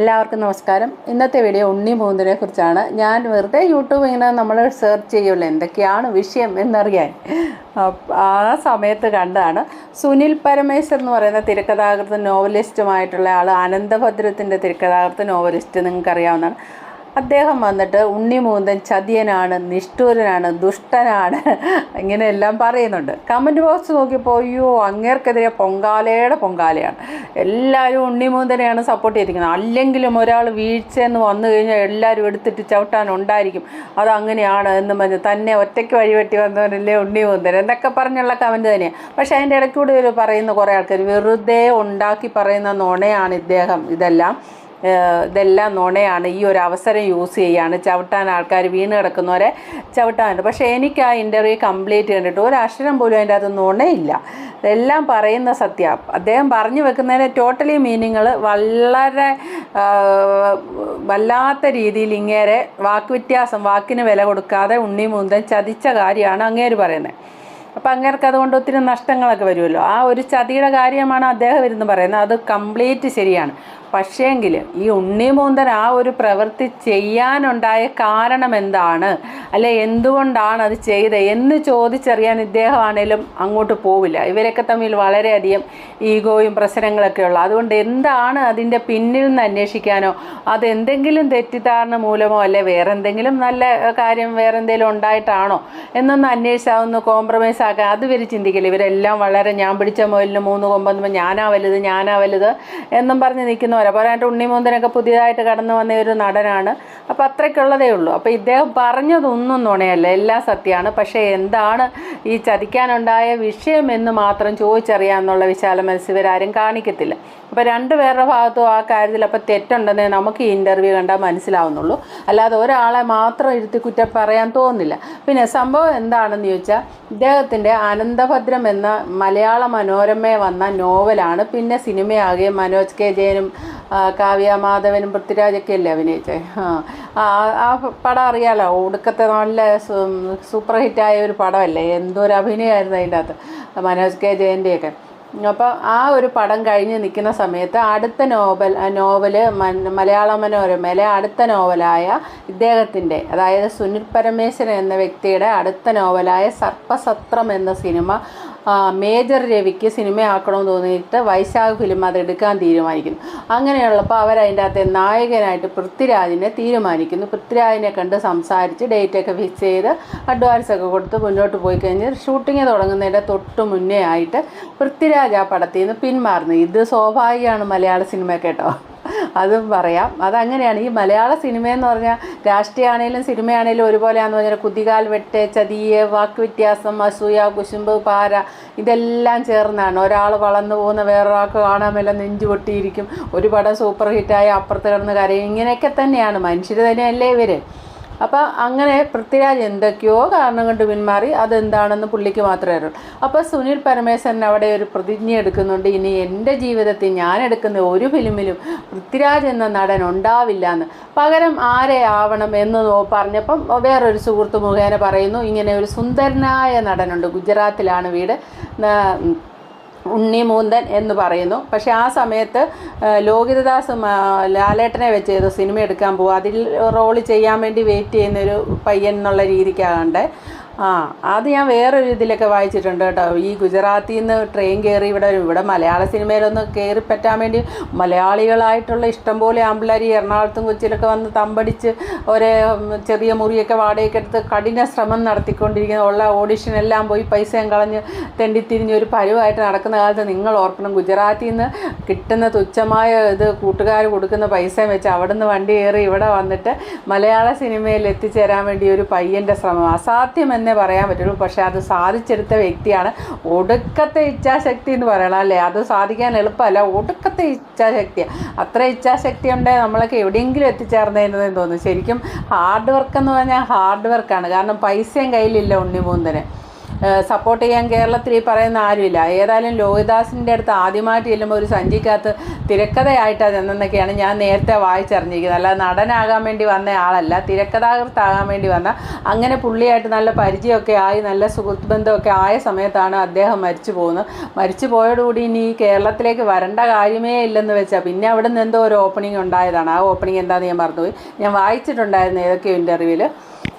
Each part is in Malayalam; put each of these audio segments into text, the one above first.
എല്ലാവർക്കും നമസ്കാരം. ഇന്നത്തെ വീഡിയോ ഉണ്ണി മൂന്നിനെ കുറിച്ചാണ്. ഞാൻ വെറുതെ യൂട്യൂബ് ഇങ്ങനെ നമ്മൾ സെർച്ച് ചെയ്യുമല്ലോ എന്തൊക്കെയാണ് വിഷയം എന്നറിയാൻ. ആ സമയത്ത് കണ്ടതാണ്. സുനിൽ പരമേശ്വർ എന്ന് പറയുന്ന തിരക്കഥാകൃത്ത് നോവലിസ്റ്റുമായിട്ടുള്ള ആൾ അനന്തഭദ്രത്തിന്റെ തിരക്കഥാകൃത്ത് നോവലിസ്റ്റ് നിങ്ങൾക്ക് അറിയാവുന്നതാണ്. അദ്ദേഹം വന്നിട്ട് ഉണ്ണിമൂന്തൻ ചതിയനാണ് നിഷ്ഠൂരനാണ് ദുഷ്ടനാണ്. ഇങ്ങനെയെല്ലാം പറയുന്നുണ്ട്. കമന്റ് ബോക്സ് നോക്കിയപ്പോൾ അയ്യോ അങ്ങേർക്കെതിരെ പൊങ്കാലയുടെ പൊങ്കാലയാണ്. എല്ലാവരും ഉണ്ണിമൂന്തനെയാണ് സപ്പോർട്ട് ചെയ്തിരിക്കുന്നത്. അല്ലെങ്കിലും ഒരാൾ വീഴ്ചയെന്ന് വന്നു കഴിഞ്ഞാൽ എല്ലാവരും എടുത്തിട്ട് ചവിട്ടാൻ ഉണ്ടായിരിക്കും. അത് അങ്ങനെയാണ് എന്ന് പറഞ്ഞ് തന്നെ ഒറ്റയ്ക്ക് വഴിവെട്ടി വന്നവനല്ലേ ഉണ്ണിമൂന്തൻ എന്നൊക്കെ പറഞ്ഞുള്ള കമന്റ് തന്നെയാണ് പക്ഷേ അതിന്റെ ഇടയ്ക്കൂടെ ഒരു പറയുന്ന കുറേ ആൾക്കാർ വെറുതെ ഉണ്ടാക്കി പറയുന്ന നുണയാണ് ഇദ്ദേഹം. ഇതെല്ലാം ഇതെല്ലാം നുണയാണ്. ഈ ഒരു അവസരം യൂസ് ചെയ്യുകയാണ് ചവിട്ടാൻ ആൾക്കാർ വീണ് കിടക്കുന്നവരെ ചവിട്ടാനുണ്ട്. പക്ഷേ എനിക്ക് ആ ഇന്റർവ്യൂ കംപ്ലീറ്റ് കണ്ടിട്ട് ഒരു അക്ഷരം പോലും അതിന്റെ അകത്ത് നുണയില്ല. ഇതെല്ലാം പറയുന്ന സത്യ. അദ്ദേഹം പറഞ്ഞു വെക്കുന്നതിന് ടോട്ടലി മീനിങ്ങൾ വളരെ വല്ലാത്ത രീതിയിൽ ഇങ്ങേരെ വാക്കുവ്യത്യാസം വാക്കിന് വില കൊടുക്കാതെ ഉണ്ണി മുന്തൻ ചതിച്ച കാര്യമാണ് അങ്ങേര് പറയുന്നത്. അപ്പം അങ്ങേർക്ക് അതുകൊണ്ട് ഒത്തിരി നഷ്ടങ്ങളൊക്കെ വരുമല്ലോ. ആ ഒരു ചതിയുടെ കാര്യമാണ് അദ്ദേഹം ഇരുന്ന് പറയുന്നത്. അത് കംപ്ലീറ്റ് ശരിയാണ്. പക്ഷേങ്കിൽ ഈ ഉണ്ണിമൂന്തൻ ആ ഒരു പ്രവൃത്തി ചെയ്യാനുണ്ടായ കാരണം എന്താണ്? അല്ലെ എന്തുകൊണ്ടാണ് അത് ചെയ്തത് എന്ന് ചോദിച്ചറിയാൻ ഇദ്ദേഹമാണേലും അങ്ങോട്ട് പോവില്ല. ഇവരൊക്കെ തമ്മിൽ വളരെയധികം ഈഗോയും പ്രശ്നങ്ങളൊക്കെ ഉള്ള. അതുകൊണ്ട് എന്താണ് അതിന്റെ പിന്നിൽ നിന്ന് അന്വേഷിക്കാനോ? അതെന്തെങ്കിലും തെറ്റിദ്ധാരണ മൂലമോ അല്ലെ വേറെ എന്തെങ്കിലും നല്ല കാര്യം വേറെ എന്തെങ്കിലും ഉണ്ടായിട്ടാണോ? എന്നൊന്ന് അന്വേഷിച്ചാവുന്ന കോംപ്രമൈസ് ആക്കാൻ അത് ഇവർ ചിന്തിക്കില്ല. ഇവരെല്ലാം വളരെ ഞാൻ പിടിച്ച മുയലിന് മൂന്ന് കൊമ്പെന്ന് ഞാനാ വലുത് ഞാനാ വലുത് എന്നും പറഞ്ഞ് നിൽക്കുന്നവരാ പോരായിട്ട് ഉണ്ണിമൂന്തനൊക്കെ പുതിയതായിട്ട് കടന്നു വന്ന ഒരു നടനാണ്. അപ്പോൾ അത്രയ്ക്കുള്ളതേ ഉള്ളൂ. അപ്പോൾ ഇദ്ദേഹം പറഞ്ഞതൊന്നും നുണയല്ല. എല്ലാം സത്യമാണ്. പക്ഷേ എന്താണ് ഈ ചതിക്കാനുണ്ടായ വിഷയം എന്ന് മാത്രം ചോദിച്ചറിയാമെന്നുള്ള വിശാല മനസ്സ് ഇവരാരും കാണിക്കത്തില്ല. അപ്പോൾ രണ്ട് പേരുടെ ഭാഗത്തും ആ കാര്യത്തിൽ അപ്പോൾ തെറ്റുണ്ടെന്നേ നമുക്ക് ഈ ഇന്റർവ്യൂ കണ്ടാൽ മനസ്സിലാവുന്നുള്ളൂ. അല്ലാതെ ഒരാളെ മാത്രം ഇരുത്തി കുറ്റം പറയാൻ തോന്നുന്നില്ല പിന്നെ സംഭവം എന്താണെന്ന് ചോദിച്ചാൽ ഇദ്ദേഹത്തിന്റെ അനന്തഭദ്രം എന്ന മലയാള മനോരമയെ വന്ന നോവലാണ്. പിന്നെ സിനിമയാകുകയും മനോജ് കെ ജയനും കാവ്യ മാധവനും പൃഥ്വിരാജൊക്കെ അല്ലേ അഭിനയിച്ചേ? ആ ആ പടം അറിയാലോ? ഒടുക്കത്തെ നല്ല സൂപ്പർ ഹിറ്റായ ഒരു പടമല്ലേ? എന്തൊരു അഭിനയമായിരുന്നു അതിന്റെ അകത്ത്. മനോജ് കെ ജയന്റെയൊക്കെ അപ്പോൾ ആ ഒരു പടം കഴിഞ്ഞ് നിൽക്കുന്ന സമയത്ത് അടുത്ത നോവൽ നോവൽ മലയാള മനോരമയിലെ അടുത്ത നോവലായ ഇദ്ദേഹത്തിന്റെ അതായത് സുനിൽ പരമേശ്വരൻ എന്ന വ്യക്തിയുടെ അടുത്ത നോവലായ സർപ്പസത്രം എന്ന സിനിമ മേജർ രവിക്ക് സിനിമയാക്കണമെന്ന് തോന്നിയിട്ട് വൈശാഖ് ഫിലിം അത് എടുക്കാൻ തീരുമാനിക്കുന്നു. അങ്ങനെയുള്ളപ്പോൾ അവരതിന്റെ അകത്തെ നായകനായിട്ട് പൃഥ്വിരാജിനെ തീരുമാനിക്കുന്നു. പൃഥ്വിരാജിനെ കണ്ട് സംസാരിച്ച് ഡേറ്റൊക്കെ ഫിക്സ് ചെയ്ത് അഡ്വാൻസ് ഒക്കെ കൊടുത്ത് മുന്നോട്ട് പോയി കഴിഞ്ഞ് ഷൂട്ടിങ് തുടങ്ങുന്നതിന്റെ തൊട്ട് മുന്നേ ആയിട്ട് പൃഥ്വിരാജ് ആ പടത്തിൽ നിന്ന് പിന്മാറുന്നു. ഇത് സ്വാഭാവികമാണ് മലയാള സിനിമ കേട്ടോ. അതും പറയാം. അതങ്ങനെയാണ്. ഈ മലയാള സിനിമയെന്ന് പറഞ്ഞാൽ രാഷ്ട്രീയമാണേലും സിനിമയാണേലും ഒരുപോലെയാണെന്ന് പറഞ്ഞാൽ കുതികാൽ വെട്ട് ചതിയെ വാക്ക് വ്യത്യാസം അസൂയ കുശുമ്പ് പാര ഇതെല്ലാം ചേർന്നാണ്. ഒരാൾ വളർന്നു പോകുന്ന വേറൊരാൾക്ക് കാണാൻ വല്ല നെഞ്ചു പൊട്ടിയിരിക്കും. ഒരു പടം സൂപ്പർ ഹിറ്റായ അപ്പുറത്ത് കിടന്ന് കരയും. ഇങ്ങനെയൊക്കെ തന്നെയാണ്. മനുഷ്യർ തന്നെയല്ലേ ഇവർ അപ്പോൾ അങ്ങനെ പൃഥ്വിരാജ് എന്തൊക്കെയോ കാരണം കൊണ്ട് പിന്മാറി. അതെന്താണെന്ന് പുള്ളിക്ക് മാത്രമേ അറിയുള്ളൂ. അപ്പോൾ സുനിൽ പരമേശ്വരൻ അവിടെ ഒരു പ്രതിജ്ഞ എടുക്കുന്നുണ്ട്. ഇനി എന്റെ ജീവിതത്തിൽ ഞാൻ എടുക്കുന്ന ഒരു ഫിലിമിലും പൃഥ്വിരാജ് എന്ന നടൻ ഉണ്ടാവില്ല എന്ന്. പകരം ആരെ ആവണം എന്ന് പറഞ്ഞപ്പം വേറൊരു സുഹൃത്ത് മുഖേന പറയുന്നു ഇങ്ങനെ ഒരു സുന്ദരനായ നടനുണ്ട്. ഗുജറാത്തിലാണ് വീട്. ന- ഉണ്ണി മൂന്തൻ എന്ന് പറയുന്നു. പക്ഷേ ആ സമയത്ത് ലോകിതദാസ് ലാലേട്ടനെ വെച്ച് ഏതോ സിനിമ എടുക്കാൻ പോകും അതിൽ റോൾ ചെയ്യാൻ വേണ്ടി വെയിറ്റ് ചെയ്യുന്നൊരു പയ്യൻ എന്നുള്ള രീതിക്കാകണ്ടേ ആ അത് ഞാൻ വേറൊരു ഇതിലൊക്കെ വായിച്ചിട്ടുണ്ട് കേട്ടോ. ഈ ഗുജറാത്തിൽ നിന്ന് ട്രെയിൻ കയറി ഇവിടെ ഇവിടെ മലയാള സിനിമയിലൊന്ന് കയറി പറ്റാൻ വേണ്ടി മലയാളികളായിട്ടുള്ള ഇഷ്ടംപോലെ ആമ്പിള്ളേർ എറണാകുളത്തും കൊച്ചിയിലൊക്കെ വന്ന് തമ്പടിച്ച് ഒരേ ചെറിയ മുറിയൊക്കെ വാടകയ്ക്ക് എടുത്ത് കഠിന ശ്രമം നടത്തിക്കൊണ്ടിരിക്കുന്ന ഉള്ള ഓഡിഷൻ എല്ലാം പോയി പൈസയും കളഞ്ഞ് തെണ്ടിത്തിരിഞ്ഞ് ഒരു പരുവായിട്ട് നടക്കുന്ന കാലത്ത് നിങ്ങൾ ഓർക്കണം ഗുജറാത്തിൽ നിന്ന് കിട്ടുന്ന തുച്ഛമായ ഇത് കൂട്ടുകാർ കൊടുക്കുന്ന പൈസയും വെച്ച് അവിടെ നിന്ന് വണ്ടി കയറി ഇവിടെ വന്നിട്ട് മലയാള സിനിമയിൽ എത്തിച്ചേരാൻ വേണ്ടി ഒരു പയ്യന്റെ ശ്രമം. അസാധ്യം എന്നേ പറയാൻ പറ്റുള്ളൂ. പക്ഷേ അത് സാധിച്ചെടുത്ത വ്യക്തിയാണ്. ഒടുക്കത്തെ ഇച്ഛാശക്തി എന്ന് പറയണം അല്ലേ? അത് സാധിക്കാൻ എളുപ്പമല്ല. ഒടുക്കത്തെ ഇച്ഛാശക്തിയാണ് അത്ര ഇച്ഛാശക്തി ഉണ്ടേ നമ്മളൊക്കെ എവിടെയെങ്കിലും എത്തിച്ചേർന്നതെന്ന് തോന്നുന്നു. ശരിക്കും ഹാർഡ് വർക്ക് എന്ന് പറഞ്ഞാൽ ഹാർഡ് വർക്കാണ് കാരണം പൈസയും കയ്യിലില്ല ഉണ്ണിമൂന്തന് സപ്പോർട്ട് ചെയ്യാൻ കേരളത്തിൽ ഈ പറയുന്ന ആരുമില്ല. ഏതായാലും ലോഹിദാസിന്റെ അടുത്ത് ആദ്യമായിട്ട് ചെല്ലുമ്പോൾ ഒരു സഞ്ചിക്കകത്ത് തിരക്കഥയായിട്ടാണ് ചെന്നെന്നൊക്കെയാണ് ഞാൻ നേരത്തെ വായിച്ചറിഞ്ഞിരിക്കുന്നത്. അല്ല നടനാകാൻ വേണ്ടി വന്ന ആളല്ല തിരക്കഥാകൃത്താകാൻ വേണ്ടി വന്ന അങ്ങനെ പുള്ളിയായിട്ട് നല്ല പരിചയമൊക്കെ ആയി നല്ല സുഹൃത്ത് ബന്ധമൊക്കെ ആയ സമയത്താണ് അദ്ദേഹം മരിച്ചു പോകുന്നത്. മരിച്ചു പോയോടുകൂടി ഇനി കേരളത്തിലേക്ക് വരേണ്ട കാര്യമേ ഇല്ലെന്ന് വെച്ചാൽ പിന്നെ അവിടെ നിന്ന് എന്തോ ഒരു ഓപ്പണിംഗ് ഉണ്ടായതാണ്. ആ ഓപ്പണിംഗ് എന്താണെന്ന് ഞാൻ മറന്നുപോയി. ഞാൻ വായിച്ചിട്ടുണ്ടായിരുന്നു ഏതൊക്കെയോ ഇന്റർവ്യൂവിൽ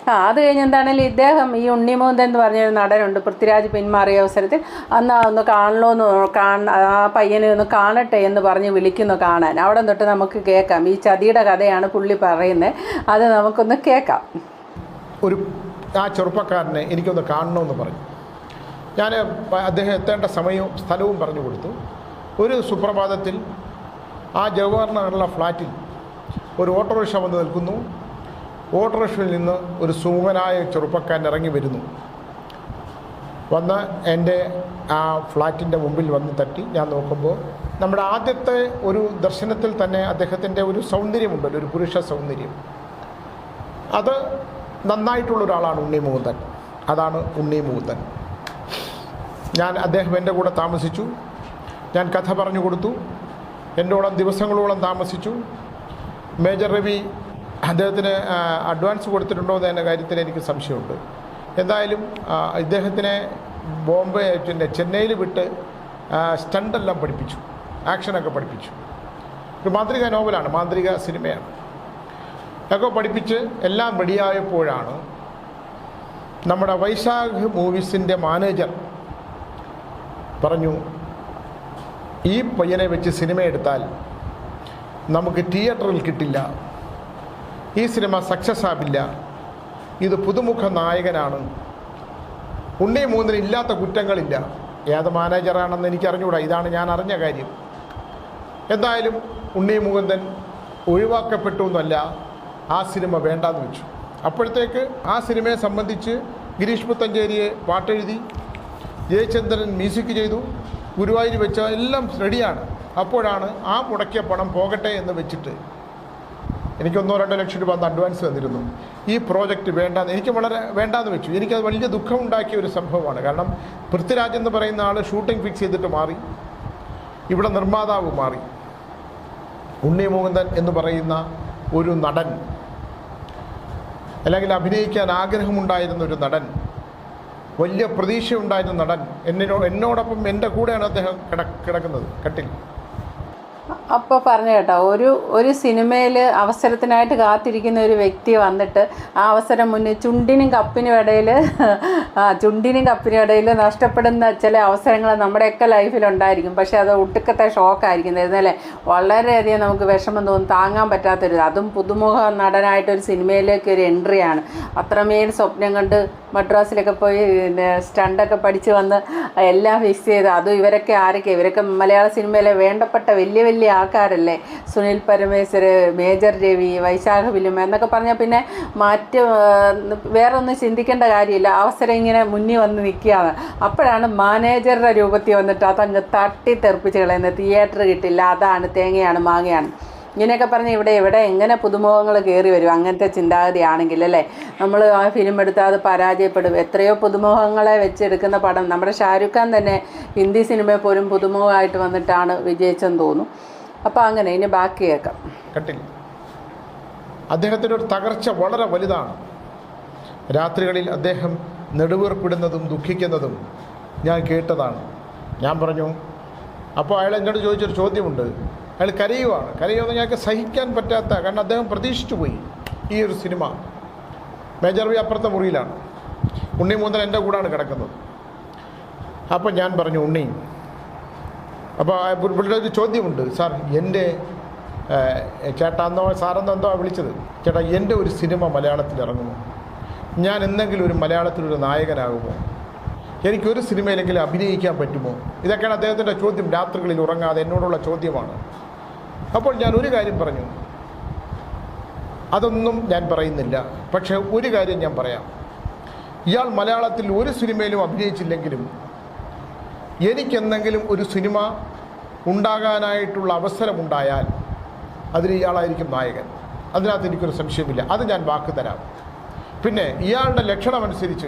ആ അത് കഴിഞ്ഞ് എന്താണെങ്കിലും ഇദ്ദേഹം ഈ ഉണ്ണിമൂന്തൻ എന്ന് പറഞ്ഞൊരു നടനുണ്ട്. പൃഥ്വിരാജ് പിന്മാറിയ അവസരത്തിൽ അന്ന് ഒന്ന് കാണണോന്ന് കാണ ആ പയ്യനെ ഒന്ന് കാണട്ടെ എന്ന് പറഞ്ഞ് വിളിക്കുന്നു കാണാൻ. അവിടെ തൊട്ട് നമുക്ക് കേൾക്കാം. ഈ ചതിയുടെ കഥയാണ് പുള്ളി പറയുന്നത് അത് നമുക്കൊന്ന് കേൾക്കാം. ഒരു ആ ചെറുപ്പക്കാരനെ എനിക്കൊന്ന് കാണണമെന്ന് പറഞ്ഞു. ഞാൻ അദ്ദേഹം എത്തേണ്ട സമയവും സ്ഥലവും പറഞ്ഞു കൊടുത്തു. ഒരു സുപ്രഭാതത്തിൽ ആ ജവഹർലാലുള്ള ഫ്ലാറ്റിൽ ഒരു ഓട്ടോറിക്ഷ വന്ന് നിൽക്കുന്നു. ഓട്ടോറിക്ഷയിൽ നിന്ന് ഒരു സുമുഖനായ ചെറുപ്പക്കാരൻ ഇറങ്ങി വരുന്നു. വന്ന് എന്റെ ആ ഫ്ലാറ്റിന്റെ മുമ്പിൽ വന്ന് തട്ടി. ഞാൻ നോക്കുമ്പോൾ നമ്മുടെ ആദ്യത്തെ ഒരു ദർശനത്തിൽ തന്നെ അദ്ദേഹത്തിന്റെ ഒരു സൗന്ദര്യമുണ്ടല്ലോ ഒരു പുരുഷ സൗന്ദര്യം. അത് നന്നായിട്ടുള്ള ഒരാളാണ് ഉണ്ണി അതാണ് ഉണ്ണി ഞാൻ അദ്ദേഹം എന്റെ കൂടെ താമസിച്ചു. ഞാൻ കഥ പറഞ്ഞു കൊടുത്തു. എന്നോളം ദിവസങ്ങളോളം താമസിച്ചു. മേജർ രവി അദ്ദേഹത്തിന് അഡ്വാൻസ് കൊടുത്തിട്ടുണ്ടോ എന്ന കാര്യത്തിൽ എനിക്ക് സംശയമുണ്ട്. എന്തായാലും ഇദ്ദേഹത്തിനെ ബോംബെ പിന്നെ ചെന്നൈയിൽ വിട്ട് സ്റ്റണ്ടെല്ലാം പഠിപ്പിച്ചു. ആക്ഷനൊക്കെ പഠിപ്പിച്ചു. ഒരു മാന്ത്രിക നോവലാണ് മാന്ത്രിക സിനിമയാണ്. ഒക്കെ പഠിപ്പിച്ച് എല്ലാം റെഡിയായപ്പോഴാണ് നമ്മുടെ വൈശാഖ് മൂവീസിന്റെ മാനേജർ പറഞ്ഞു ഈ പയ്യനെ വെച്ച് സിനിമ എടുത്താൽ നമുക്ക് തിയേറ്ററിൽ കിട്ടില്ല. ഈ സിനിമ സക്സസ് ആവില്ല. ഇത് പുതുമുഖ നായകനാണ്. ഉണ്ണി മൂന്നിന് ഇല്ലാത്ത കുറ്റങ്ങളില്ല. ഏത് മാനേജറാണെന്ന് എനിക്ക് അറിഞ്ഞുകൂടാ ഇതാണ് ഞാൻ അറിഞ്ഞ കാര്യം. എന്തായാലും ഉണ്ണി മുകുന്ദൻ ഒഴിവാക്കപ്പെട്ടു എന്നല്ല ആ സിനിമ വേണ്ടാന്ന് വെച്ചു. അപ്പോഴത്തേക്ക് ആ സിനിമയെ സംബന്ധിച്ച് ഗിരീഷ് പുത്തഞ്ചേരിയെ പാട്ടെഴുതി ജയചന്ദ്രൻ മ്യൂസിക് ചെയ്തു ഗുരുവായൂർ വെച്ച എല്ലാം റെഡിയാണ് അപ്പോഴാണ് ആ മുടക്കിയ പണം പോകട്ടെ എന്ന് വെച്ചിട്ട് എനിക്ക് ഒന്നോ രണ്ടോ ലക്ഷം രൂപ അന്ന് അഡ്വാൻസ് തന്നിരുന്നു. ഈ പ്രോജക്റ്റ് വേണ്ടാന്ന് എനിക്ക് വളരെ വേണ്ടാന്ന് വെച്ചു. എനിക്കത് വലിയ ദുഃഖം ഉണ്ടാക്കിയ ഒരു സംഭവമാണ്. കാരണം പൃഥ്വിരാജ് എന്ന് പറയുന്ന ആൾ ഷൂട്ടിംഗ് ഫിക്സ് ചെയ്തിട്ട് മാറി. ഇവിടെ നിർമ്മാതാവ് മാറി. ഉണ്ണി മുകുന്ദൻ എന്ന് പറയുന്ന ഒരു നടൻ. അല്ലെങ്കിൽ അഭിനയിക്കാൻ ആഗ്രഹമുണ്ടായിരുന്ന ഒരു നടൻ. വലിയ പ്രതീക്ഷയുണ്ടായിരുന്ന നടൻ. എന്നോ എന്നോടൊപ്പം എന്റെ കൂടെയാണ് അദ്ദേഹം കിട കിടക്കുന്നത്. കട്ടിൽ. അപ്പോൾ പറഞ്ഞു കേട്ടോ ഒരു ഒരു സിനിമയിൽ അവസരത്തിനായിട്ട് കാത്തിരിക്കുന്ന ഒരു വ്യക്തി വന്നിട്ട് ആ അവസരം മുന്നേ ചുണ്ടിനും കപ്പിനും ഇടയിൽ ചുണ്ടിനും കപ്പിനും ഇടയിൽ നഷ്ടപ്പെടുന്ന ചില അവസരങ്ങൾ നമ്മുടെയൊക്കെ ലൈഫിലുണ്ടായിരിക്കും. പക്ഷേ അത് ഒട്ടുക്കത്തെ ഷോക്കായിരിക്കും. എന്നല്ലേ വളരെയധികം നമുക്ക് വിഷമം തോന്നും. താങ്ങാൻ പറ്റാത്തൊരു അതും പുതുമുഖ നടനായിട്ടൊരു സിനിമയിലേക്ക് ഒരു എൻട്രിയാണ്. അത്രമേൽ സ്വപ്നം കണ്ട് മദ്രാസിലൊക്കെ പോയി പിന്നെ സ്റ്റണ്ടൊക്കെ പഠിച്ച് വന്ന് എല്ലാം ഫിക്സ് ചെയ്ത് അതും ഇവരൊക്കെ ആരൊക്കെ ഇവരൊക്കെ മലയാള സിനിമയിലെ വേണ്ടപ്പെട്ട വലിയ വലിയ ആൾക്കാരല്ലേ? സുനിൽ പരമേശ്വർ മേജർ രവി വൈശാഖ ഫിലിം എന്നൊക്കെ പറഞ്ഞാൽ പിന്നെ മാറ്റ വേറെ ഒന്നും ചിന്തിക്കേണ്ട കാര്യമില്ല. അവസരം ഇങ്ങനെ മുന്നിൽ വന്ന് നിൽക്കുകയാണ്. അപ്പോഴാണ് മാനേജറുടെ രൂപത്തിൽ വന്നിട്ട് അതങ്ങ് തട്ടി തെറിപ്പിച്ച് കളയുന്നത്. തിയേറ്റർ കിട്ടില്ല. അതാണ് തേങ്ങയാണ് മാങ്ങയാണ്. ഇങ്ങനെയൊക്കെ പറഞ്ഞ് ഇവിടെ ഇവിടെ എങ്ങനെ പുതുമുഖങ്ങൾ കയറി വരും? അങ്ങനത്തെ ചിന്താഗതിയാണെങ്കിൽ അല്ലേ? നമ്മൾ ആ ഫിലിം എടുത്താൽ അത് പരാജയപ്പെടും. എത്രയോ പുതുമുഖങ്ങളെ വെച്ചെടുക്കുന്ന പടം. നമ്മുടെ ഷാരൂഖ് ഖാൻ തന്നെ ഹിന്ദി സിനിമയെ പോലും പുതുമുഖമായിട്ട് വന്നിട്ടാണ് വിജയിച്ചെന്ന് തോന്നുന്നു. അപ്പോൾ അങ്ങനെ ഇനി ബാക്കി കേൾക്കാം. കട്ടില്ല അദ്ദേഹത്തിന്റെ ഒരു തകർച്ച വളരെ വലുതാണ്. രാത്രികളിൽ അദ്ദേഹം നെടുവീർപ്പിടുന്നതും ദുഃഖിക്കുന്നതും ഞാൻ കേട്ടതാണ്. ഞാൻ പറഞ്ഞു അപ്പോൾ അയാൾ എന്നോട് ചോദിച്ചൊരു ചോദ്യമുണ്ട്. അയാൾ കരയുവാണ്. കരയുമെന്ന് ഞങ്ങൾക്ക് സഹിക്കാൻ പറ്റാത്ത കാരണം അദ്ദേഹം പ്രതീക്ഷിച്ചു പോയി ഈ ഒരു സിനിമ. മേജർ വി അപ്പുറത്തെ മുറിയിലാണ്. ഉണ്ണി മൂന്നൻ എന്റെ കൂടാണ് കിടക്കുന്നത്. അപ്പം ഞാൻ പറഞ്ഞു ഉണ്ണി അപ്പോൾ പുള്ളിയുടെ ഒരു ചോദ്യമുണ്ട്. സാർ എന്റെ ഏഹ്, ചേട്ടാ എന്നോ സാറെന്നോ എന്തോ വിളിച്ചത്? ചേട്ടാ എന്റെ ഒരു സിനിമ മലയാളത്തിൽ ഇറങ്ങുമോ? ഞാൻ എന്തെങ്കിലും ഒരു മലയാളത്തിലൊരു നായകനാകുമോ? എനിക്കൊരു സിനിമയിലെങ്കിലും അഭിനയിക്കാൻ പറ്റുമോ? ഇതൊക്കെയാണ് അദ്ദേഹത്തിന്റെ ചോദ്യം. രാത്രികളിൽ ഉറങ്ങാതെ എന്നോടുള്ള ചോദ്യമാണ്. അപ്പോൾ ഞാൻ ഒരു കാര്യം പറഞ്ഞു. അതൊന്നും ഞാൻ പറയുന്നില്ല. പക്ഷേ ഒരു കാര്യം ഞാൻ പറയാം. ഇയാൾ മലയാളത്തിൽ ഒരു സിനിമയിലും അഭിനയിച്ചില്ലെങ്കിലും എനിക്കെന്തെങ്കിലും ഒരു സിനിമ ഉണ്ടാകാനായിട്ടുള്ള അവസരമുണ്ടായാൽ അതിന് ഇയാളായിരിക്കും നായകൻ. അതിനകത്ത് എനിക്കൊരു സംശയമില്ല. അത് ഞാൻ വാക്ക് തരാം. പിന്നെ ഇയാളുടെ ലക്ഷണമനുസരിച്ച്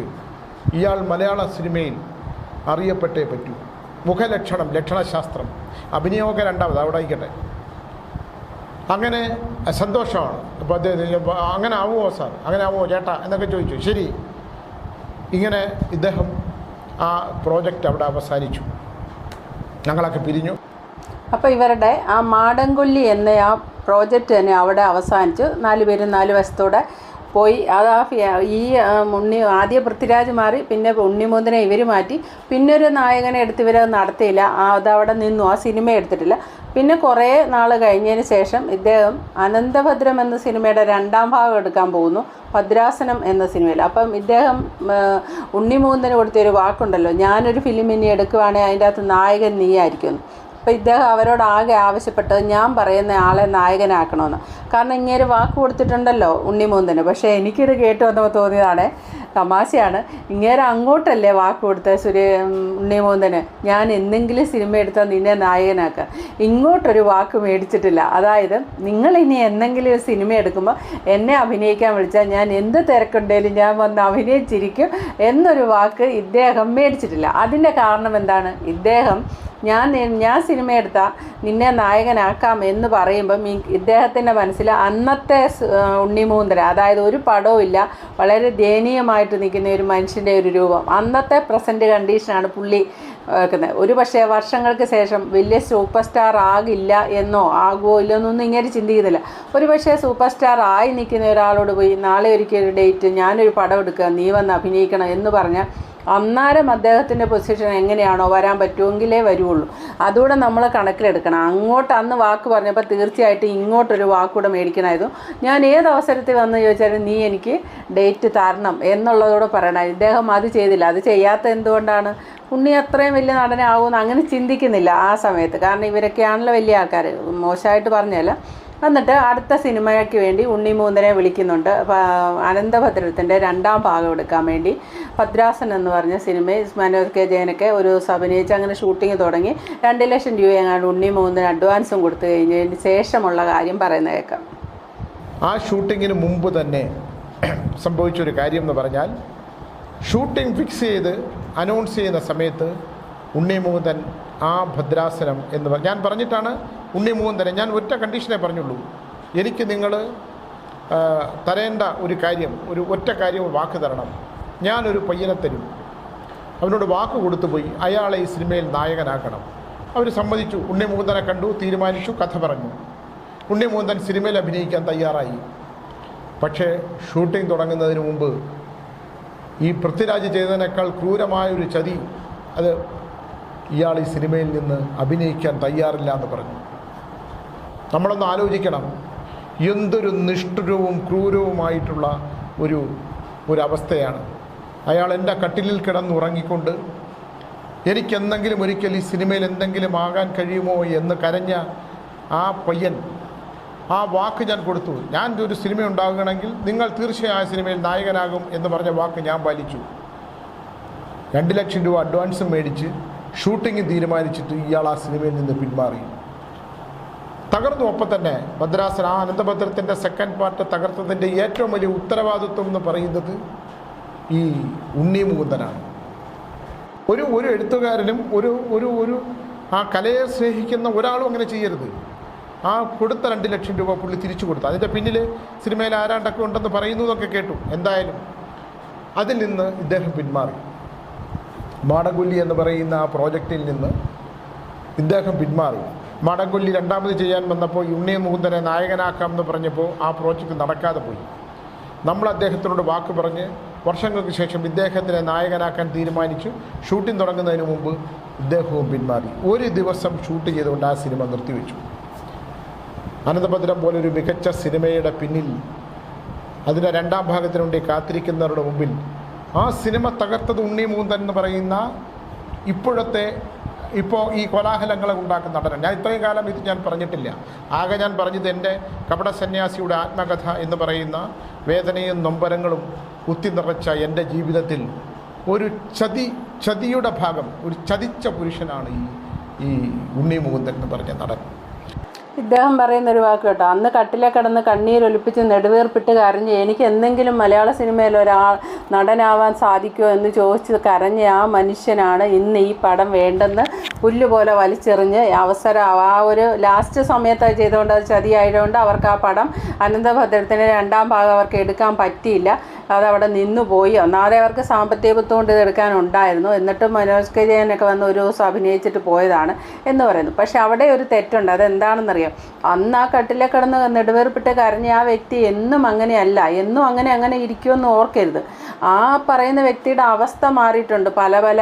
ഇയാൾ മലയാള സിനിമയിൽ അറിയപ്പെട്ടേ പറ്റൂ. മുഖലക്ഷണം ലക്ഷണശാസ്ത്രം. അഭിനയമൊക്കെ രണ്ടാമത് അവിടെ ആയിക്കട്ടെ. അങ്ങനെ സന്തോഷമാണ്. അപ്പോൾ അദ്ദേഹം അങ്ങനെ ആവുമോ സാർ? അങ്ങനെ ആവുമോ ചേട്ടാ? എന്നൊക്കെ ചോദിച്ചു. ശരി. ഇങ്ങനെ ഇദ്ദേഹം ആ പ്രോജക്റ്റ് അവിടെ അവസാനിച്ചു. ഞങ്ങളൊക്കെ പിരിഞ്ഞു. അപ്പോൾ ഇവരുടെ ആ മാടൻകൊല്ലി എന്ന ആ പ്രോജക്റ്റ് തന്നെ അവിടെ അവസാനിച്ചു. നാല് പേരും നാല് വശത്തോടെ പോയി. അത് ആ ഈ ഉണ്ണി ആദ്യ പൃഥ്വിരാജ് മാറി പിന്നെ ഉണ്ണിമോദനെ ഇവർ മാറ്റി. പിന്നെ ഒരു നായകനെ എടുത്ത് ഇവരത് നടത്തിയില്ല. അതവിടെ നിന്നു. ആ സിനിമ എടുത്തിട്ടില്ല. പിന്നെ കുറേ നാൾ കഴിഞ്ഞതിന് ശേഷം ഇദ്ദേഹം അനന്തഭദ്രം എന്ന സിനിമയുടെ രണ്ടാം ഭാഗം എടുക്കാൻ പോകുന്നു. ഭദ്രാസനം എന്ന സിനിമയിൽ. അപ്പം ഇദ്ദേഹം ആ, ഉണ്ണിമൂന്നിന് കൊടുത്തൊരു വാക്കുണ്ടല്ലോ. ഞാനൊരു ഫിലിം ഇനി എടുക്കുവാണെങ്കിൽ അതിന്റെ അകത്ത് നായകൻ നീയായിരിക്കുമെന്ന്. അപ്പോൾ ഇദ്ദേഹം അവരോട് ആകെ ആവശ്യപ്പെട്ടത് ഞാൻ പറയുന്ന ആളെ നായകനാക്കണമെന്ന് കാരണം ഇങ്ങനെ വാക്ക് കൊടുത്തിട്ടുണ്ടല്ലോ ഉണ്ണിമൂന്തന് പക്ഷേ എനിക്കിത് കേട്ട് വന്നപ്പോൾ തോന്നിയതാണ് തമാശയാണ്. ഇങ്ങേരെ അങ്ങോട്ടല്ലേ വാക്ക് കൊടുത്ത സുരേ ഉണ്ണിമൂന്തന് ഞാൻ എന്തെങ്കിലും സിനിമ എടുത്താൽ നിന്നെ നായകനാക്കുക ഇങ്ങോട്ടൊരു വാക്ക് മേടിച്ചിട്ടില്ല. അതായത് നിങ്ങൾ ഇനി എന്തെങ്കിലും സിനിമ എടുക്കുമ്പോൾ എന്നെ അഭിനയിക്കാൻ വിളിച്ചാൽ ഞാൻ എന്ത് തിരക്കുണ്ടെങ്കിലും ഞാൻ വന്ന് അഭിനയിച്ചിരിക്കും എന്നൊരു വാക്ക് ഇദ്ദേഹം മേടിച്ചിട്ടില്ല. അതിന്റെ കാരണം എന്താണ്? ഇദ്ദേഹം ഞാൻ ഞാൻ സിനിമ എടുത്താൽ നിന്നെ നായകനാക്കാം എന്ന് പറയുമ്പം ഇദ്ദേഹത്തിന്റെ മനസ്സിൽ അന്നത്തെ ഉണ്ണിമൂന്തര അതായത് ഒരു പടവും ഇല്ല വളരെ ദയനീയമായിട്ട് നിൽക്കുന്ന ഒരു മനുഷ്യന്റെ ഒരു രൂപം. അന്നത്തെ പ്രസന്റ് കണ്ടീഷനാണ് പുള്ളി വെക്കുന്നത്. ഒരു പക്ഷേ വർഷങ്ങൾക്ക് ശേഷം വലിയ സൂപ്പർ സ്റ്റാർ ആകില്ല എന്നോ ആകുമോ ഇല്ലെന്നൊന്നും ഇങ്ങനെ ചിന്തിക്കുന്നില്ല. ഒരു പക്ഷേ സൂപ്പർ സ്റ്റാർ ആയി നിൽക്കുന്ന ഒരാളോട് പോയി നാളെ ഒരിക്കൽ ഡേറ്റ് ഞാനൊരു പടം എടുക്കുക നീ വന്ന് അഭിനയിക്കണം എന്ന് പറഞ്ഞാൽ അന്നേരം അദ്ദേഹത്തിന്റെ പൊസിഷൻ എങ്ങനെയാണോ വരാൻ പറ്റുമെങ്കിലേ വരുള്ളൂ. അതുകൂടെ നമ്മൾ കണക്കിലെടുക്കണം. അങ്ങോട്ട് അന്ന് വാക്ക് പറഞ്ഞപ്പോൾ തീർച്ചയായിട്ടും ഇങ്ങോട്ടൊരു വാക്കുകൂടെ മേടിക്കണമായിരുന്നു. ഞാൻ ഏത് അവസരത്തിൽ വന്ന് ചോദിച്ചാലും നീ എനിക്ക് ഡേറ്റ് തരണം എന്നുള്ളതോടെ പറയണം ഇദ്ദേഹം അത് ചെയ്തില്ല. അത് ചെയ്യാത്ത എന്തുകൊണ്ടാണ്? ഉണ്ണി അത്രയും വലിയ നടനാകുമെന്ന് അങ്ങനെ ചിന്തിക്കുന്നില്ല ആ സമയത്ത്. കാരണം ഇവരൊക്കെയാണല്ലോ വലിയ ആൾക്കാർ മോശമായിട്ട് പറഞ്ഞല്ല. എന്നിട്ട് അടുത്ത സിനിമയ്ക്ക് വേണ്ടി ഉണ്ണിമൂന്നനെ വിളിക്കുന്നുണ്ട്. അനന്തഭദ്രത്തിന്റെ രണ്ടാം ഭാഗം എടുക്കാൻ വേണ്ടി ഭദ്രാസൻ എന്ന് പറഞ്ഞ സിനിമ മനോജ് കെ ജയനൊക്കെ ഒരു ദിവസം അഭിനയിച്ച് അങ്ങനെ ഷൂട്ടിംഗ് തുടങ്ങി. രണ്ട് ലക്ഷം രൂപ എങ്ങാണ്ട് ഉണ്ണിമൂന്നിന് അഡ്വാൻസും കൊടുത്തു കഴിഞ്ഞതിന് ശേഷമുള്ള കാര്യം പറയുന്ന കേൾക്കാം. ആ ഷൂട്ടിങ്ങിന് മുമ്പ് തന്നെ സംഭവിച്ചൊരു കാര്യം എന്ന് പറഞ്ഞാൽ ഷൂട്ടിംഗ് ഫിക്സ് ചെയ്ത് അനൗൺസ് ചെയ്യുന്ന സമയത്ത് ഉണ്ണിമൂന്തൻ ആ ഭദ്രാസനം എന്ന് ഞാൻ പറഞ്ഞിട്ടാണ് ഉണ്ണിമൂന്തനെ ഞാൻ ഒറ്റ കണ്ടീഷനെ പറഞ്ഞുള്ളൂ. എനിക്ക് നിങ്ങൾ തരേണ്ട ഒരു കാര്യം ഒരു ഒറ്റ കാര്യം വാക്ക് തരണം. ഞാനൊരു പയ്യനെ തരും. അവനോട് വാക്ക് കൊടുത്തു പോയി അയാളെ ഈ സിനിമയിൽ നായകനാക്കണം. അവർ സമ്മതിച്ചു. ഉണ്ണിമുകുന്ദനെ കണ്ടു തീരുമാനിച്ചു കഥ പറഞ്ഞു. ഉണ്ണിമുകുന്ദൻ സിനിമയിൽ അഭിനയിക്കാൻ തയ്യാറായി. പക്ഷേ ഷൂട്ടിംഗ് തുടങ്ങുന്നതിന് മുമ്പ് ഈ പൃഥ്വിരാജ് ചെയ്തതിനേക്കാൾ ക്രൂരമായ ഒരു ചതി അത് ഇയാൾ ഈ സിനിമയിൽ നിന്ന് അഭിനയിക്കാൻ തയ്യാറില്ല എന്ന് പറഞ്ഞു. നമ്മളൊന്ന് ആലോചിക്കണം. എന്തൊരു നിഷ്ഠുരവും ക്രൂരവുമായിട്ടുള്ള ഒരു ഒരവസ്ഥയാണ്. അയാൾ എന്റെ കട്ടിലിൽ കിടന്നുറങ്ങിക്കൊണ്ട് എനിക്കെന്തെങ്കിലും ഒരിക്കൽ ഈ സിനിമയിൽ എന്തെങ്കിലും ആകാൻ കഴിയുമോ? എന്ന് കരഞ്ഞ ആ പയ്യൻ ആ വാക്ക് ഞാൻ കൊടുത്തു. ഞാൻ ഒരു സിനിമ ഉണ്ടാകണമെങ്കിൽ നിങ്ങൾ തീർച്ചയായും സിനിമയിൽ നായകനാകും എന്ന് പറഞ്ഞ വാക്ക് ഞാൻ പാലിച്ചു. രണ്ട് ലക്ഷം രൂപ അഡ്വാൻസും മേടിച്ച് ഷൂട്ടിംഗ് തീരുമാനിച്ചിട്ട് ഇയാൾ ആ സിനിമയിൽ നിന്ന് പിന്മാറി. തകർന്നു. ഒപ്പം തന്നെ ഭദ്രാസന ആ അനന്തഭദ്രത്തിന്റെ സെക്കൻഡ് പാർട്ട് തകർത്തതിന്റെ ഏറ്റവും വലിയ ഉത്തരവാദിത്വം എന്ന് പറയുന്നത് ഈ ഉണ്ണി മുകുന്ദനാണ് ഒരു ഒരു എഴുത്തുകാരനും ഒരു ഒരു ഒരു ആ കലയെ സ്നേഹിക്കുന്ന ഒരാളും അങ്ങനെ ചെയ്യരുത്. ആ കൊടുത്ത രണ്ട് ലക്ഷം രൂപ പുള്ളി തിരിച്ചു കൊടുത്തു. അതിന്റെ പിന്നിൽ സിനിമയിൽ ആരാണ്ടൊക്കെ ഉണ്ടെന്ന് പറയുന്നതൊക്കെ കേട്ടു. എന്തായാലും അതിൽ നിന്ന് ഇദ്ദേഹം പിന്മാറി. മാടകുല്ലി എന്ന് പറയുന്ന ആ പ്രോജക്റ്റിൽ നിന്ന് ഇദ്ദേഹം പിന്മാറി. മാടകൊല്ലി രണ്ടാമത് ചെയ്യാൻ വന്നപ്പോൾ ഉണ്ണി മുകുന്ദനെ നായകനാക്കാം എന്ന് പറഞ്ഞപ്പോൾ ആ പ്രോജക്റ്റ് നടക്കാതെ പോയി. നമ്മൾ അദ്ദേഹത്തിനോട് വാക്ക് പറഞ്ഞ് വർഷങ്ങൾക്ക് ശേഷം ഇദ്ദേഹത്തിനെ നായകനാക്കാൻ തീരുമാനിച്ചു. ഷൂട്ടിംഗ് തുടങ്ങുന്നതിന് മുമ്പ് ഇദ്ദേഹവും പിന്മാറി. ഒരു ദിവസം ഷൂട്ട് ചെയ്തുകൊണ്ട് ആ സിനിമ നിർത്തിവെച്ചു. അനന്തഭദ്രം പോലൊരു മികച്ച സിനിമയുടെ പിന്നിൽ അതിന്റെ രണ്ടാം ഭാഗത്തിന് വേണ്ടി കാത്തിരിക്കുന്നവരുടെ മുമ്പിൽ ആ സിനിമ തകർത്തത് ഉണ്ണി മൂന്തൻ എന്ന് പറയുന്ന ഇപ്പോഴത്തെ ഇപ്പോൾ ഈ കോലാഹലങ്ങളെ ഉണ്ടാക്കുന്ന നടൻ ഞാൻ ഇത്രയും കാലം ഇത് ഞാൻ പറഞ്ഞിട്ടില്ല. ആകെ ഞാൻ പറഞ്ഞത് എന്റെ കപട സന്യാസിയുടെ ആത്മകഥ എന്ന് പറയുന്ന വേദനയും നൊമ്പരങ്ങളും കുത്തി നിറച്ച എന്റെ ജീവിതത്തിൽ ഒരു ചതി ചതിയുടെ ഭാഗം ഒരു ചതിച്ച പുരുഷനാണ് ഈ ഈ ഉണ്ണി മുകുന്ദൻ എന്ന് പറഞ്ഞ നടൻ. ഇദ്ദേഹം പറയുന്ന ഒരു വാക്ക് കേട്ടോ. അന്ന് കട്ടിലെ കിടന്ന് കണ്ണീരൊലിപ്പിച്ച് നെടുവേർപ്പിട്ട് കരഞ്ഞ് എനിക്ക് എന്തെങ്കിലും മലയാള സിനിമയിൽ ഒരാൾ നടനാവാൻ സാധിക്കുമോ എന്ന് ചോദിച്ച് കരഞ്ഞ ആ മനുഷ്യനാണ് ഇന്ന് ഈ പടം വേണ്ടെന്ന് പുല്ലുപോലെ വലിച്ചെറിഞ്ഞ് അവസരം ആ ഒരു ലാസ്റ്റ് സമയത്ത് ചെയ്തുകൊണ്ട് അത് ചതിയായതുകൊണ്ട് അവർക്ക് ആ പടം അനന്തഭദ്രത്തിന് രണ്ടാം ഭാഗം അവർക്ക് എടുക്കാൻ പറ്റിയില്ല. അതവിടെ നിന്നു പോയി. ഒന്നാതെ അവർക്ക് സാമ്പത്തിക ബുദ്ധിമുട്ട് എടുക്കാനുണ്ടായിരുന്നു. എന്നിട്ടും മനോജ് കെ ജയനൊക്കെ വന്ന് ഒരു ദിവസം അഭിനയിച്ചിട്ട് പോയതാണ് എന്ന് പറയുന്നു. പക്ഷെ അവിടെ ഒരു തെറ്റുണ്ട്. അതെന്താണെന്നറിയാം? അന്ന് ആ കട്ടിലെ കിടന്ന് നെടുവേർപ്പിട്ട് കരഞ്ഞ ആ വ്യക്തി എന്നും അങ്ങനെയല്ല. എന്നും അങ്ങനെ അങ്ങനെ ഇരിക്കുമെന്ന് ഓർക്കരുത്. ആ പറയുന്ന വ്യക്തിയുടെ അവസ്ഥ മാറിയിട്ടുണ്ട്. പല പല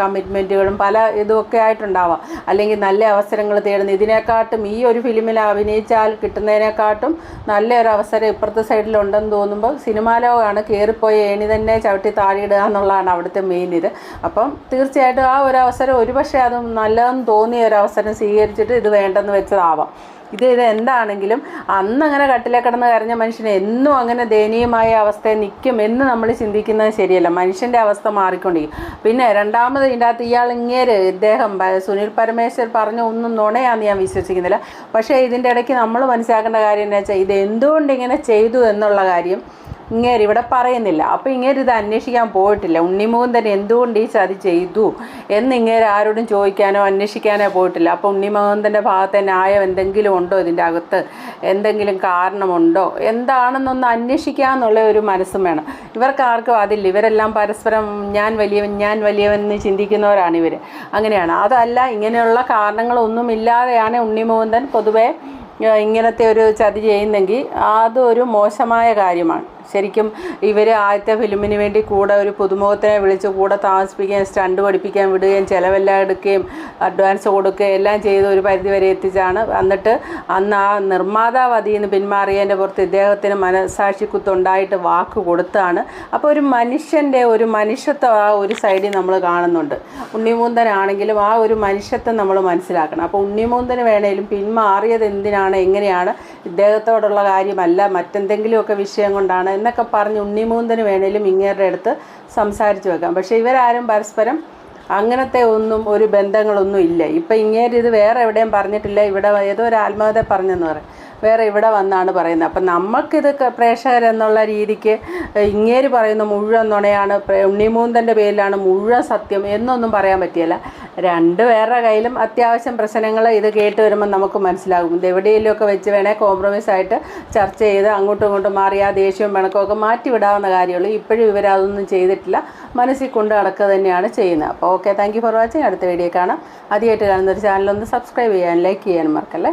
കമ്മിറ്റ്മെന്റുകളും പല ഇതുമൊക്കെ ആയിട്ടുണ്ടാവാം. അല്ലെങ്കിൽ നല്ല അവസരങ്ങൾ തേടുന്നു ഇതിനെക്കാട്ടും ഈ ഒരു ഫിലിമിൽ അഭിനയിച്ചാൽ കിട്ടുന്നതിനെക്കാട്ടും നല്ലൊരു അവസരം ഇപ്പുറത്തെ സൈഡിലുണ്ടെന്ന് തോന്നുമ്പോൾ സിനിമാ ലോകമാണ്. കയറിപ്പോയി ഏണി തന്നെ ചവിട്ടി താഴെയിടുക എന്നുള്ളതാണ് അവിടുത്തെ മെയിൻ ഇത്. അപ്പം തീർച്ചയായിട്ടും ആ ഒരു അവസരം ഒരുപക്ഷെ അത് നല്ലതെന്ന് തോന്നിയ ഒരു അവസരം സ്വീകരിച്ചിട്ട് ഇത് വേണ്ടെന്ന് വെച്ചതാവാം. ഇത് ഇത് എന്താണെങ്കിലും അന്ന് അങ്ങനെ കട്ടിലെ കിടന്ന് കരഞ്ഞ മനുഷ്യന് എന്നും അങ്ങനെ ദയനീയമായ അവസ്ഥയിൽ നിൽക്കും എന്ന് നമ്മൾ ചിന്തിക്കുന്നത് ശരിയല്ല. മനുഷ്യന്റെ അവസ്ഥ മാറിക്കൊണ്ടിരിക്കും. പിന്നെ രണ്ടാമത് ഇതിന്റെ അകത്ത് ഇയാൾ ഇങ്ങേര് ഇദ്ദേഹം സുനിൽ പരമേശ്വർ പറഞ്ഞ ഒന്നും നുണയാന്ന് ഞാൻ വിശ്വസിക്കുന്നില്ല. പക്ഷേ ഇതിന്റെ ഇടയ്ക്ക് നമ്മൾ മനസ്സിലാക്കേണ്ട കാര്യം എന്താ വെച്ചാൽ ഇത് എന്തുകൊണ്ട് ഇങ്ങനെ ചെയ്തു എന്നുള്ള കാര്യം ഇങ്ങേര് ഇവിടെ പറയുന്നില്ല. അപ്പോൾ ഇങ്ങേര് ഇത് അന്വേഷിക്കാൻ പോയിട്ടില്ല. ഉണ്ണിമുകുന്ദൻ എന്തുകൊണ്ട് ഈ ചതി ചെയ്തു എന്ന് ഇങ്ങേര് ആരോടും ചോദിക്കാനോ അന്വേഷിക്കാനോ പോയിട്ടില്ല. അപ്പോൾ ഉണ്ണിമുകുന്ദന്റെ ഭാഗത്തെ ന്യായം എന്തെങ്കിലും ഉണ്ടോ ഇതിന്റെ അകത്ത്? എന്തെങ്കിലും കാരണമുണ്ടോ? എന്താണെന്നൊന്ന് അന്വേഷിക്കുക എന്നുള്ള ഒരു മനസ്സും വേണം. ഇവർക്ക് ആർക്കും അതില്ല. ഇവരെല്ലാം പരസ്പരം ഞാൻ വലിയവൻ ഞാൻ വലിയവൻ എന്ന് ചിന്തിക്കുന്നവരാണ് ഇവർ അങ്ങനെയാണ്. അതല്ല ഇങ്ങനെയുള്ള കാരണങ്ങളൊന്നും ഇല്ലാതെയാണ് ഉണ്ണിമുകുന്ദൻ പൊതുവേ ഇങ്ങനത്തെ ഒരു ചതി ചെയ്യുന്നെങ്കിൽ അതൊരു മോശമായ കാര്യമാണ്. ശരിക്കും ഇവർ ആദ്യത്തെ ഫിലിമിന് വേണ്ടി കൂടെ ഒരു പുതുമുഖത്തിനെ വിളിച്ച് കൂടെ താമസിപ്പിക്കുകയും സ്റ്റണ്ട് പഠിപ്പിക്കാൻ വിടുകയും ചിലവെല്ലാം എടുക്കുകയും അഡ്വാൻസ് കൊടുക്കുകയും എല്ലാം ചെയ്ത് ഒരു പരിധി വരെ എത്തിച്ചാണ്. എന്നിട്ട് അന്ന് ആ നിർമ്മാതാവ് അതിൽ നിന്ന് പിന്മാറിയതിന്റെ പുറത്ത് ഇദ്ദേഹത്തിന് മനസാക്ഷിക്കുത്തുണ്ടായിട്ട് വാക്ക് കൊടുത്താണ്. അപ്പോൾ ഒരു മനുഷ്യന്റെ ഒരു മനുഷ്യത്വം ആ ഒരു സൈഡിൽ നമ്മൾ കാണുന്നുണ്ട്. ഉണ്ണിമൂന്തനാണെങ്കിലും ആ ഒരു മനുഷ്യത്വം നമ്മൾ മനസ്സിലാക്കണം. അപ്പോൾ ഉണ്ണിമൂന്തന് വേണേലും പിന്മാറിയത് എന്തിനാണ് എങ്ങനെയാണ് ഇദ്ദേഹത്തോടുള്ള കാര്യമല്ല മറ്റെന്തെങ്കിലുമൊക്കെ വിഷയം കൊണ്ടാണ് എന്നൊക്കെ പറഞ്ഞ് ഉണ്ണിമൂന്തന് വേണേലും ഇങ്ങേരുടെ അടുത്ത് സംസാരിച്ച് വെക്കാം. പക്ഷേ ഇവരാരും പരസ്പരം അങ്ങനത്തെ ഒന്നും ഒരു ബന്ധങ്ങളൊന്നും ഇല്ല. ഇപ്പം ഇങ്ങേരിത് വേറെ എവിടെയും പറഞ്ഞിട്ടില്ല. ഇവിടെ ഏതോ ഒരു ആത്മകഥ പറഞ്ഞെന്ന് പറയും. വേറെ ഇവിടെ വന്നാണ് പറയുന്നത്. അപ്പം നമുക്കിത് പ്രേക്ഷകരെന്നുള്ള രീതിക്ക് ഇങ്ങേര് പറയുന്ന മുഴുവൻ നുണയാണ് ഉണ്ണിമൂന്തന്റെ പേരിലാണ് മുഴുവൻ സത്യം എന്നൊന്നും പറയാൻ പറ്റിയല്ല. രണ്ട് പേരുടെ കയ്യിലും അത്യാവശ്യം പ്രശ്നങ്ങൾ ഇത് കേട്ട് വരുമ്പോൾ നമുക്ക് മനസ്സിലാകും. ഇത് എവിടെയെങ്കിലുമൊക്കെ വെച്ച് വേണേൽ കോംപ്രമൈസ് ആയിട്ട് ചർച്ച ചെയ്ത് അങ്ങോട്ടും ഇങ്ങോട്ടും മാറി ആ ദേഷ്യവും പിണക്കമൊക്കെ മാറ്റി വിടാവുന്ന കാര്യമുള്ളൂ. ഇപ്പോഴും ഇവരതൊന്നും ചെയ്തിട്ടില്ല. മനസ്സിൽ കൊണ്ട് നടക്കുക തന്നെയാണ് ചെയ്യുന്നത്. അപ്പോൾ okay thank you for watching അടുത്ത വീഡിയോ കാണാം. ആദ്യമായിട്ട് കാണുന്ന ഒരു ചാനലൊന്ന് സബ്സ്ക്രൈബ് ചെയ്യാൻ ലൈക്ക് ചെയ്യാനും മറക്കല്ലേ?